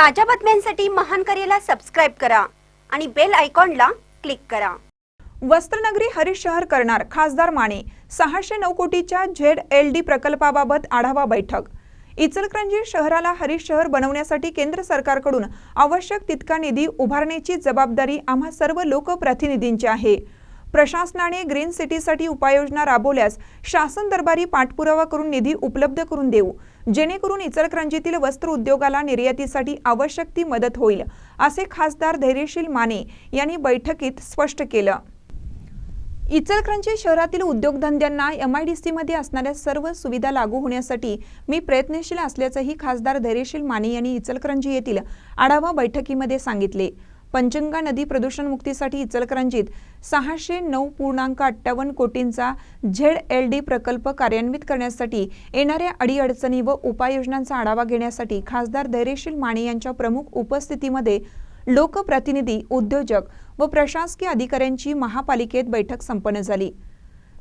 ताज्या बातम्यांसाठी महान करेला सबस्क्राईब करा आणि बेल आयकॉनला क्लिक करा. वस्त्रनगरी हरीश शहर करणार खासदार माने सहाशे नऊ कोटीच्या झेड एल डी प्रकल्पाबाबत आढावा बैठक. इचलकरंजी शहराला हरीश शहर बनवण्यासाठी केंद्र सरकारकडून आवश्यक तितका निधी उभारण्याची जबाबदारी आम्हा सर्व लोकप्रतिनिधींची आहे. प्रशासनाने ग्रीन सिटीसाठी उपाययोजना राबवल्यास शासन दरबारी पाठपुरावा करून निधी उपलब्ध करून देऊ. जेणेकरून इचलकरंजीतील वस्त्र उद्योगाला निर्यातीसाठी आवश्यक ती मदत होईल असे खासदार धैर्यशील माने यांनी बैठकीत स्पष्ट केलं. इचलकरंजी शहरातील उद्योगधंद्यांना एम आय डी सीमध्ये असणाऱ्या सर्व सुविधा लागू होण्यासाठी मी प्रयत्नशील असल्याचंही खासदार धैर्यशील माने यांनी इचलकरंजी येथील आढावा बैठकीमध्ये सांगितले. पंचगंगा नदी प्रदूषणमुक्तीसाठी इचलकरंजीत सहाशे नऊ पूर्णांक अठ्ठावन्न कोटींचा झेड एल डी प्रकल्प कार्यान्वित करण्यासाठी येणाऱ्या अडीअडचणी व उपाययोजनांचा आढावा घेण्यासाठी खासदार धैर्यशील माने यांच्या प्रमुख उपस्थितीमध्ये लोकप्रतिनिधी उद्योजक व प्रशासकीय अधिकाऱ्यांची महापालिकेत बैठक संपन्न झाली.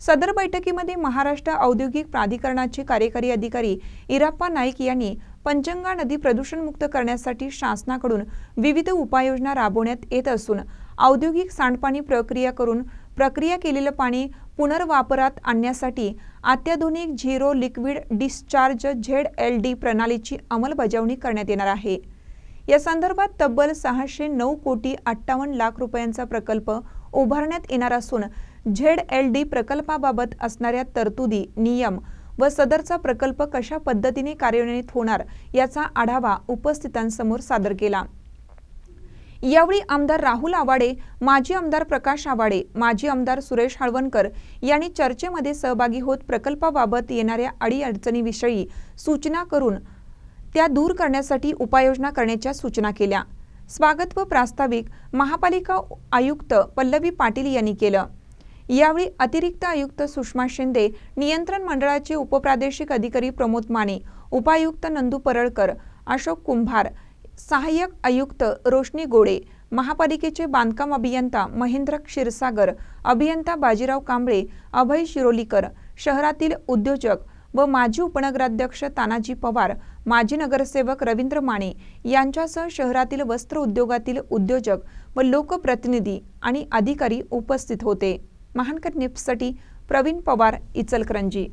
सदर बैठकीमध्ये महाराष्ट्र औद्योगिक प्राधिकरणाचे कार्यकारी अधिकारी इराप्पा नाईक यांनी पंचगंगा नदी प्रदूषणमुक्त करण्यासाठी शासनाकडून विविध उपाययोजना राबवण्यात येत असून औद्योगिक सांडपाणी प्रक्रिया करून प्रक्रिया केलेलं पाणी पुनर्वापरात आणण्यासाठी अत्याधुनिक zero liquid discharge Z L D प्रणालीची अंमलबजावणी करण्यात येणार आहे. या संदर्भात तब्बल सहाशे नऊ कोटी अठ्ठावन्न लाख रुपयांचा प्रकल्प उभारण्यात येणार असून झेड एल डी प्रकल्पाबाबत असणाऱ्या तरतुदी नियम व सदरचा प्रकल्प कशा पद्धतीने कार्यान्वित होणार याचा आढावा उपस्थितांसमोर सादर केला. यावेळी आमदार राहुल आवाडे माजी आमदार प्रकाश आवाडे माजी आमदार सुरेश हळवणकर यांनी चर्चेमध्ये सहभागी होत प्रकल्पाबाबत येणाऱ्या अडीअडचणीविषयी सूचना करून त्या दूर करण्यासाठी उपाययोजना करण्याच्या सूचना केल्या. स्वागत व प्रास्ताविक महापालिका आयुक्त पल्लवी पाटील यांनी केलं. यावेळी अतिरिक्त आयुक्त सुषमा शिंदे नियंत्रण मंडळाचे उपप्रादेशिक अधिकारी प्रमोद माने उपायुक्त नंदू परळकर अशोक कुंभार सहाय्यक आयुक्त रोशनी गोडे महापालिकेचे बांधकाम अभियंता महेंद्र क्षीरसागर अभियंता बाजीराव कांबळे अभय शिरोलीकर शहरातील उद्योजक व माजी उपनगराध्यक्ष तानाजी पवार माजी नगरसेवक रवींद्र माने यांच्यासह शहरातील वस्त्र उद्योगातील उद्योजक व लोकप्रतिनिधी आणि अधिकारी उपस्थित होते. महानकर न्यूजसाठी प्रवीण पवार इचलकरंजी